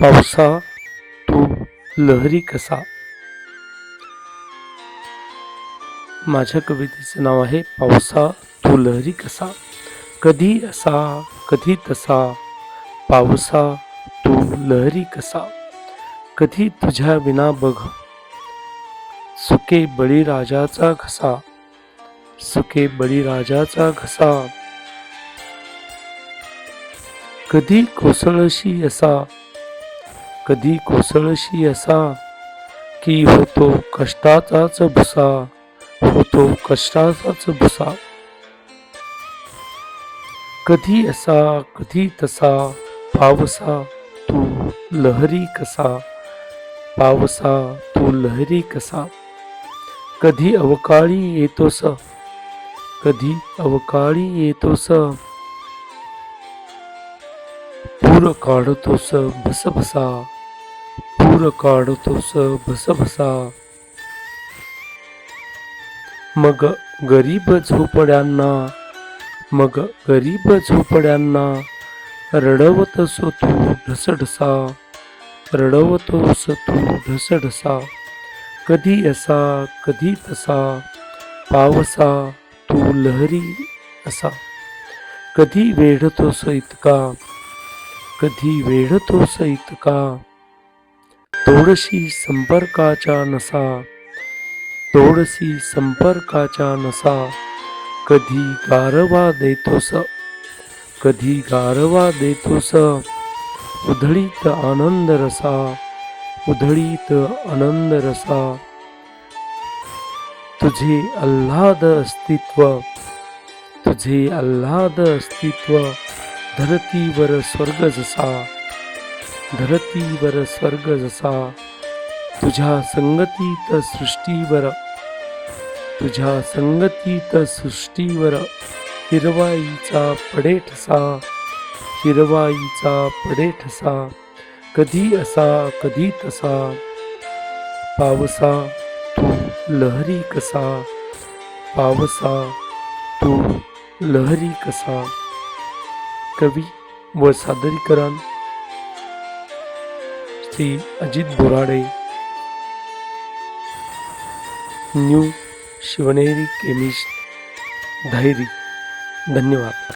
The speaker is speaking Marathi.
पावसा तू लहरी कसा? माझ्या कवितेचं नाव आहे पावसा तू लहरी कसा? कधी असा कधी तसा? पावसा तू लहरी कसा? कधी तुझ्या विना बघ? सुके बळीराजाचा घसा. सुके बळीराजाचा घसा. कधी कोसळशी असा? कधी कोसळशी असा की होतो कष्टाचाच भुसा होतो कष्टाचाच भुसा. कधी असा कधी तसा पावसा तू लहरी कसा पावसा तू लहरी कसा. कधी अवकाळी येतोस कधी अवकाळी येतोस. पूर काढतोस भसभसा धूर काढतोस भसभसा मग गरीब झोपड्यांना मग गरीब झोपड्यांना रडवतस तू ढसढसा रडवतोस तू ढसढसा कधी असा कधी तसा पावसा तू लहरी असा. कधी वेढतोस इतका कधी वेढतोस इतका. तोडशी संपर्काच्या नसा तोडशी संपर्काच्या नसा. कधी गारवा देतोस कधी गारवा देतोस. उधळीत आनंद रसा उधळीत आनंद रसा. तुझे आल्हाद अस्तित्व तुझे आल्हाद अस्तित्व धरतीवर स्वर्ग जसा. धरतीवर स्वर्ग जसा तुझ्या संगतीत सृष्टीवर. तुझ्या संगतीत सृष्टीवर हिरवाईचा पडेठसा हिरवाईचा पडेठसा कधी असा कधी तसा. पावसा तू लहरी कसा? पावसा तू लहरी कसा? कवी व सादरीकरण Shri Ajit Borade. New Shivneri chemist. धैरी धन्यवाद.